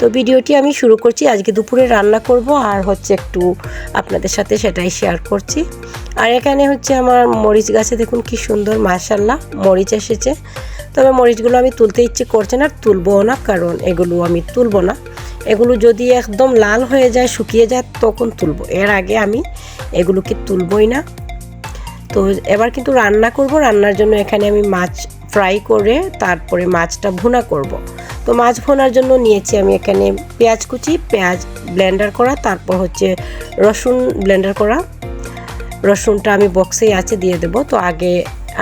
তো ভিডিওটি আমি শুরু করছি। আজকে দুপুরে রান্না করব আর হচ্ছে একটু আপনাদের সাথে সেটাই শেয়ার করছি। আর এখানে হচ্ছে আমার মরিচ গাছে দেখুন কি সুন্দর মাশাল্লাহ মরিচ এসেছে। তবে মরিচগুলো আমি তুলতে ইচ্ছে করছে না তুলবও না, কারণ এগুলো আমি তুলবো না। এগুলো যদি একদম লাল হয়ে যায়, শুকিয়ে যায়, তখন তুলবো। এর আগে আমি এগুলোকে তুলবই না। তো এবার কিন্তু রান্না করব। রান্নার জন্য এখানে আমি মাছ ফ্রাই করে তারপরে মাছটা ভুনা করব। তো মাছ ভোনার জন্য নিয়েছি আমি এখানে পেঁয়াজ কুচি, পেঁয়াজ ব্লেন্ডার করা, তারপর হচ্ছে রসুন ব্লেন্ডার করা। রসুনটা আমি বক্সেই আছে, দিয়ে দেব। তো আগে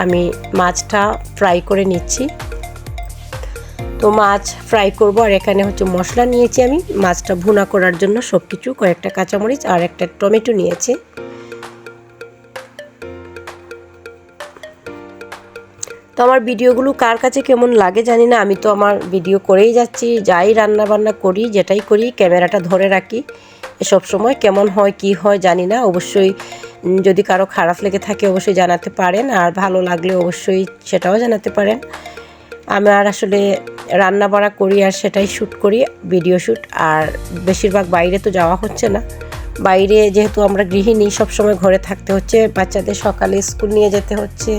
আমি মাছটা ফ্রাই করে নিচ্ছি। তো মাছ ফ্রাই করব, আর এখানে হচ্ছে মশলা নিয়েছি আমি। মাছটা ভুনা করার জন্য সব কিছু কয়েকটা কাঁচামরিচ আর একটা টমেটো নিয়েছি। আমার ভিডিওগুলো কার কাছে কেমন লাগে জানি না, আমি তো আমার ভিডিও করেই যাচ্ছি, যাই রান্না বান্না করি, যেটাই করি, ক্যামেরাটা ধরে রাখি সব সময় কেমন হয়, কি হয় জানি না, অবশ্যই যদি কারও খারাপ লেগে থাকে অবশ্যই জানাতে পারেন, আর ভালো লাগলে অবশ্যই সেটাও জানাতে পারেন। আমার আসলে রান্না বাড়া করি আর সেটাই শ্যুট করি, ভিডিও শ্যুট, আর বেশিরভাগ বাইরে তো যাওয়া হচ্ছে না। বাইরে যেহেতু আমরা গৃহিণী, সবসময় ঘরে থাকতে হচ্ছে, বাচ্চাদের সকালে স্কুল নিয়ে যেতে হচ্ছে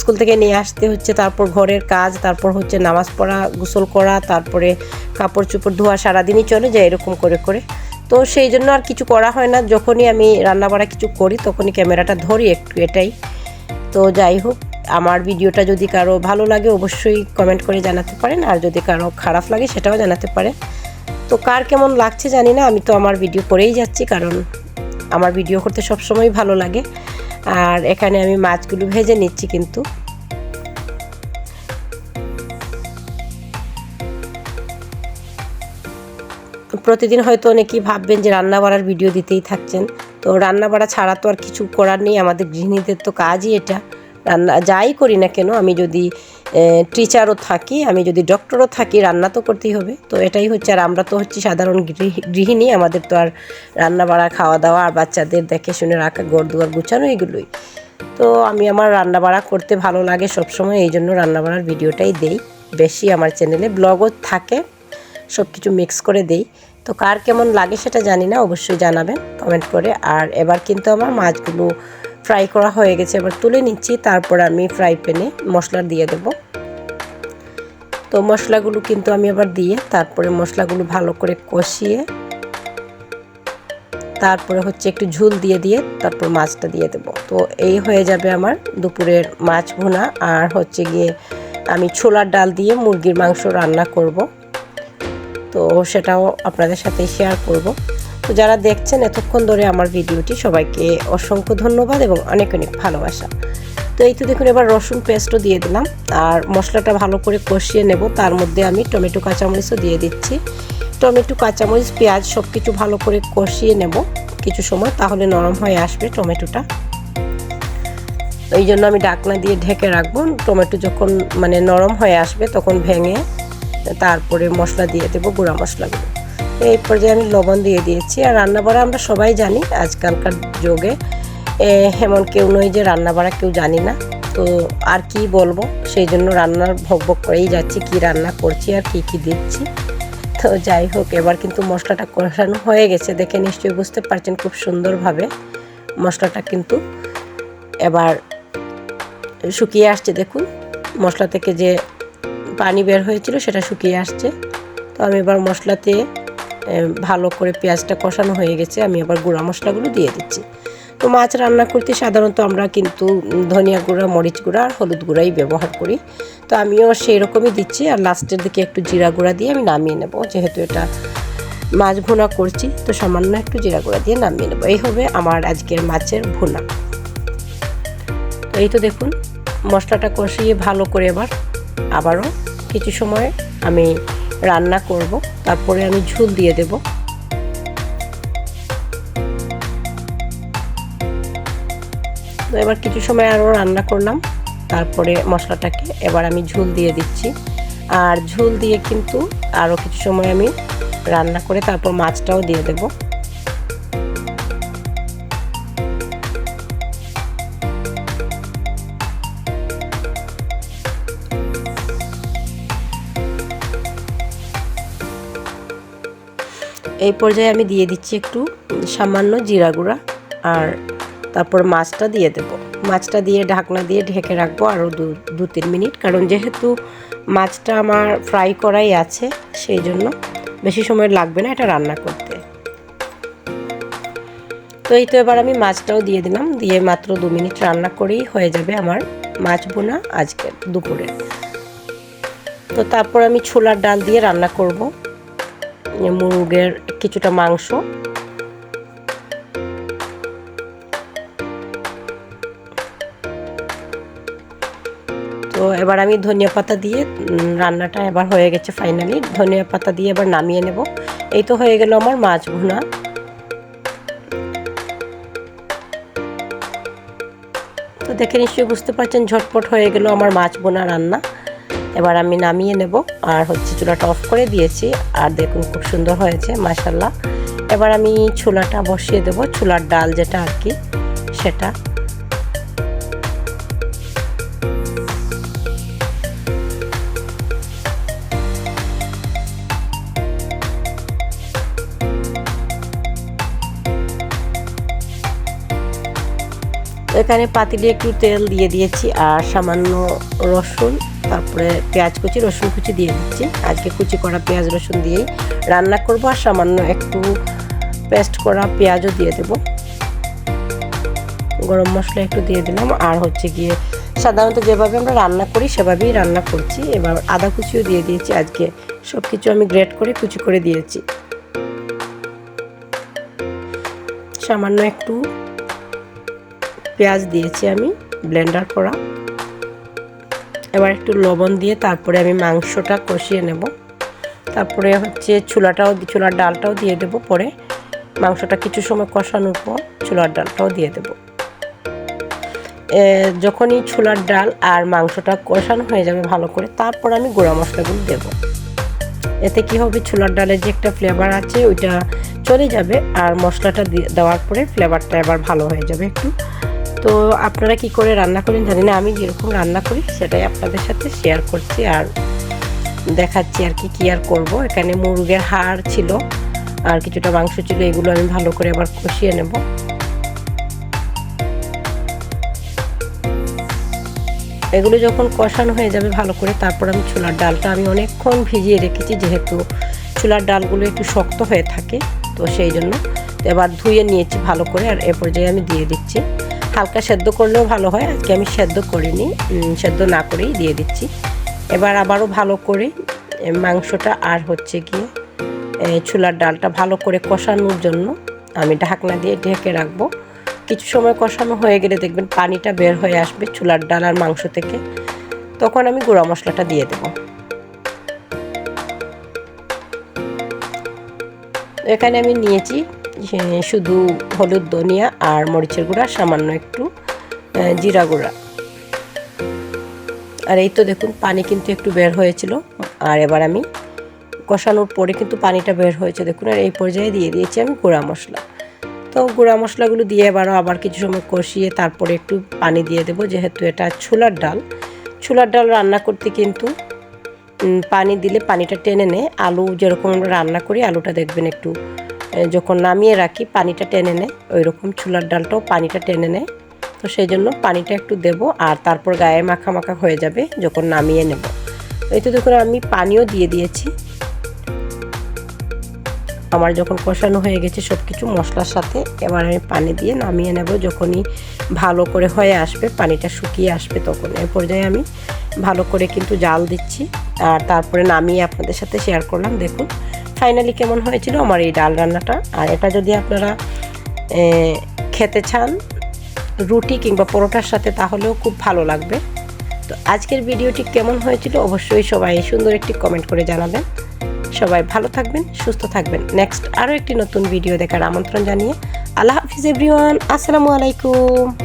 স্কুল থেকে নিয়ে আসতে হচ্ছে, তারপর ঘরের কাজ, তারপর হচ্ছে নামাজ পড়া, গোসল করা, তারপরে কাপড় চোপড় ধোয়া সারাদিনই চলে যায় এরকম করে করে। তো সেই জন্য আর কিছু করা হয় না, যখনই আমি রান্নাবাড়া কিছু করি তখনই ক্যামেরাটা ধরি একটু এটাই। তো যাই হোক, আমার ভিডিওটা যদি কারও ভালো লাগে অবশ্যই কমেন্ট করে জানাতে পারেন, আর যদি কারও খারাপ লাগে সেটাও জানাতে পারেন। তো কার কেমন লাগছে জানি না, আমি তো আমার ভিডিও করেই যাচ্ছি, কারণ আমার ভিডিও করতে সবসময় ভালো লাগে। আর এখানে আমি মাছগুলো ভেজে নিচ্ছি কিন্তু। প্রতিদিন হয়তো অনেকেই ভাববেন যে রান্না বাড়ার ভিডিও দিতেই থাকছেন। তো রান্না বাড়া ছাড়া তো আর কিছু করার নেই, আমাদের গৃহিণীদের তো কাজই এটা। রান্না যাই করি না কেন, আমি যদি টিচারও থাকি, আমি যদি ডক্টরও থাকি, রান্না তো করতেই হবে। তো এটাই হচ্ছে, আর আমরা তো হচ্ছি সাধারণ গৃহিণী, আমাদের তো আর রান্না বাড়া খাওয়া দাওয়া আর বাচ্চাদের দেখে শুনে রাখা ঘর দুয়ার গুছানো, এগুলোই। তো আমি আমার রান্না বাড়া করতে ভালো লাগে সবসময়, এই জন্য রান্না বাড়ার ভিডিওটাই দেই। বেশি আমার চ্যানেলে ব্লগও থাকে সব কিছু মিক্স করে দেই। তো কার কেমন লাগে সেটা জানি না, অবশ্যই জানাবেন কমেন্ট করে। আর এবার কিন্তু আমার মাছগুলো ফ্রাই করা হয়ে গেছে, এবার তুলে নিচ্ছি, তারপর আমি ফ্রাই প্যানে মশলা দিয়ে দেব। তো মশলাগুলো কিন্তু আমি আবার দিয়ে, তারপরে মশলাগুলো ভালো করে কষিয়ে, তারপরে হচ্ছে একটু ঝুল দিয়ে দিয়ে তারপর মাছটা দিয়ে দেব। তো এই হয়ে যাবে আমার দুপুরের মাছ ভুনা, আর হচ্ছে গিয়ে আমি ছোলার ডাল দিয়ে মুরগির মাংস রান্না করব। তো সেটাও আপনাদের সাথে শেয়ার করব। তো যারা দেখছেন এতক্ষণ ধরে আমার ভিডিওটি, সবাইকে অসংখ্য ধন্যবাদ এবং অনেক অনেক ভালোবাসা। তো এই তো দেখুন, এবার রসুন পেস্টও দিয়ে দিলাম। আর মশলাটা ভালো করে কষিয়ে নেব। তার মধ্যে আমি টমেটো কাঁচামরিচও দিয়ে দিচ্ছি। টমেটো, কাঁচামরিচ, পেঁয়াজ সব কিছু ভালো করে কষিয়ে নেব কিছু সময়, তাহলে নরম হয়ে আসবে টমেটোটা। এই জন্য আমি ডাকনা দিয়ে ঢেকে রাখব। টমেটো যখন মানে নরম হয়ে আসবে, তখন ভেঙে তারপরে মশলা দিয়ে দেবো, গুঁড়া মশলাগুলো। এই পর্যায়ে আমি লবণ দিয়ে দিয়েছি আর রান্না রান্নাবাড়া আমরা সবাই জানি আজকালকার যুগে। এমন কেউ নয় যে রান্নাবাড়া কেউ জানি না। তো আর কি বলব? সেই জন্য রান্নার ভোগ ভোগ করেই যাচ্ছি, কি রান্না করছি আর কি কি দিচ্ছি। তো যাই হোক, এবার কিন্তু মশলাটা কষানো হয়ে গেছে। দেখে নিশ্চয়ই বুঝতে পারছেন খুব সুন্দরভাবে মশলাটা কিন্তু এবার শুকিয়ে আসছে। দেখুন, মশলা থেকে যে পানি বের হয়েছিল সেটা শুকিয়ে আসছে। তো আমি এবার মশলাতে ভালো করে পেঁয়াজটা কষানো হয়ে গেছে, আমি আবার গুঁড়া মশলাগুলো দিয়ে দিচ্ছি। তো মাছ রান্না করতে সাধারণত আমরা কিন্তু ধনিয়া গুঁড়া, মরিচ গুঁড়া আর হলুদ গুঁড়াই ব্যবহার করি। তো আমিও সেই রকমই দিচ্ছি, আর লাস্টের দিকে একটু জিরা গুঁড়া দিয়ে আমি নামিয়ে নেব, যেহেতু এটা মাছ ভুনা করছি, তো সামান্য একটু জিরা গুঁড়া দিয়ে নামিয়ে নেব। এই হবে আমার আজকের মাছের ভুনা। তো এই তো দেখুন, মশলাটা কষিয়ে ভালো করে এবার আবারও কিছু সময় আমি রান্না করব। তারপরে আমি ঝুল দিয়ে দেব। তো এবার কিছু সময় আরও রান্না করলাম। তারপরে মশলাটাকে এবার আমি ঝুল দিয়ে দিচ্ছি। আর ঝুল দিয়ে কিন্তু আরও কিছু সময় আমি রান্না করে তারপর মাছটাও দিয়ে দেবো। এই পর্যায়ে আমি দিয়ে দিচ্ছি একটু সামান্য জিরা গুঁড়া আর তারপর মাছটা দিয়ে দেব। মাছটা দিয়ে ঢাকনা দিয়ে ঢেকে রাখব আরও দু দু তিন মিনিট। কারণ যেহেতু মাছটা আমার ফ্রাই করাই আছে, সেই জন্য বেশি সময় লাগবে না এটা রান্না করতে। তো এই তো এবার আমি মাছটাও দিয়ে দিলাম। দিয়ে মাত্র দু মিনিট রান্না করেই হয়ে যাবে আমার মাছ বোনা আজকে দুপুরে। তো তারপর আমি ছোলার ডাল দিয়ে রান্না করব। মুরগের কিছুটা মাংস। তো এবার আমি ধনিয়া পাতা দিয়ে রান্নাটা এবার হয়ে গেছে ফাইনালি ধনিয়া পাতা দিয়ে এবার নামিয়ে নেব। এই তো হয়ে গেল আমার মাছ ভুনা। তো দেখে নিশ্চয়ই বুঝতে পারছেন ঝটপট হয়ে গেল আমার মাছ বোনা রান্না। এবার আমি নামিয়ে নেব। আর হচ্ছে চুলাটা অফ করে দিয়েছি। আর দেখুন খুব সুন্দর হয়েছে মাসাল্লাহ এবার আমি ছোলাটা বসিয়ে দেব ছোলার ডাল যেটা আর কি, সেটা। এখানে পাতিলে একটু তেল দিয়ে দিয়েছি, আর সামান্য রসুন তারপরে পেঁয়াজ কুচি, রসুন কুচি দিয়ে দিচ্ছি। আজকে কুচি করা পেঁয়াজ, রসুন দিয়েই রান্না করব আর সামান্য একটু পেস্ট করা পেঁয়াজও দিয়ে দেব। গরম মশলা একটু দিয়ে দিলাম। আর হচ্ছে গিয়ে সাধারণত যেভাবে আমরা রান্না করি, সেভাবেই রান্না করছি। এবার আদা কুচিও দিয়ে দিয়েছি। আজকে সব কিছু আমি গ্রেট করে কুচি করে দিয়েছি। সামান্য একটু পেঁয়াজ দিয়েছি আমি, ব্লেন্ডার করা। এবার একটু লবণ দিয়ে তারপরে আমি মাংসটা কষিয়ে নেব। তারপরে হচ্ছে চুলাটাও চুলার ডালটাও দিয়ে দেব পরে। মাংসটা কিছু সময় কষানোর পর চুলার ডালটাও দিয়ে দেব। যখনই ছোলার ডাল আর মাংসটা কষানো হয়ে যাবে ভালো করে, তারপর আমি গুঁড়া মশলাগুলো দেব। এতে কি হবে? ছোলার ডালের যে একটা ফ্লেভার আছে, ওইটা চলে যাবে আর মশলাটা দেওয়ার পরে ফ্লেভারটা এবার ভালো হয়ে যাবে একটু। তো আপনারা কি করে রান্না করেন জানি না, আমি যেরকম রান্না করি সেটাই আপনাদের সাথে শেয়ার করছি আর দেখাচ্ছি আর কি, কী আর করব। এখানে মুরগের হাড় ছিল আর কিছুটা মাংস ছিল, এগুলো আমি ভালো করে আবার কষিয়ে নেব। এগুলো যখন কষানো হয়ে যাবে ভালো করে, তারপর আমি ছোলার ডালটা আমি অনেকক্ষণ ভিজিয়ে রেখেছি, যেহেতু ছোলার ডালগুলো একটু শক্ত হয়ে থাকে, তো সেই জন্য এবার ধুয়ে নিয়েছি ভালো করে আর এ পর্যায়ে আমি দিয়ে দিচ্ছি। হালকা সেদ্ধ করলেও ভালো হয়। আজকে আমি সেদ্ধ করিনি সেদ্ধ না করেই দিয়ে দিচ্ছি। এবার আবারও ভালো করে মাংসটা আর হচ্ছে গিয়ে ছোলার ডালটা ভালো করে কষানোর জন্য আমি ঢাকনা দিয়ে ঢেকে রাখব। কিছু সময় কষানো হয়ে গেলে দেখবেন পানিটা বের হয়ে আসবে ছোলার ডাল আর মাংস থেকে। তখন আমি গুঁড়া মশলাটা দিয়ে দেব। এখানে আমি নিয়েছি শুধু হলুদ, ধনিয়া আর মরিচের গুঁড়া, সামান্য একটু জিরা গুঁড়া। আর এই তো দেখুন, পানি কিন্তু একটু বের হয়েছিল। আর এবার আমি কষানোর পরে কিন্তু পানিটা বের হয়েছে, দেখুন। আর এই পর্যায়ে দিয়ে দিয়েছি আমি গুঁড়া মশলা। তো গুঁড়া মশলাগুলো দিয়ে এবারও আবার কিছু সময় কষিয়ে তারপরে একটু পানি দিয়ে দেবো, যেহেতু এটা ছোলার ডাল। ছোলার ডাল রান্না করতে কিন্তু পানি দিলে পানিটা টেনে নেয়। আলু যেরকম আমরা রান্না করি, আলুটা দেখবেন একটু যখন নামিয়ে রাখি, পানিটা টেনে নেয়। ওই রকম চুলার ডালটাও পানিটা টেনে নেয়। তো সেই জন্য পানিটা একটু দেব আর তারপর গায়ে মাখা মাখা হয়ে যাবে যখন নামিয়ে নেব। তো দেখুন, আমি পানিও দিয়ে দিয়েছি। আমার যখন কষানো হয়ে গেছে সব কিছু মশলার সাথে, এবার আমি পানি দিয়ে নামিয়ে নেব। যখনই ভালো করে হয়ে আসবে, পানিটা শুকিয়ে আসবে তখন। এ পর্যায়ে আমি ভালো করে কিন্তু জাল দিচ্ছি। আর তারপরে নামিয়ে আপনাদের সাথে শেয়ার করলাম। দেখুন ফাইনালি কেমন হয়েছিল আমার এই ডাল রান্নাটা? আর এটা যদি আপনারা খেতে চান, রুটি কিংবা পরোটার সাথে, তাহলেও খুব ভালো লাগবে। তো আজকের ভিডিওটি কেমন হয়েছিল অবশ্যই সবাই সুন্দর একটি কমেন্ট করে জানাবেন। সবাই ভালো থাকবেন, সুস্থ থাকবেন। নেক্সট আরও একটি নতুন ভিডিও দেখার আমন্ত্রণ জানিয়ে আল্লাহ হাফিজ এভরিওয়ান, আসসালামু আলাইকুম।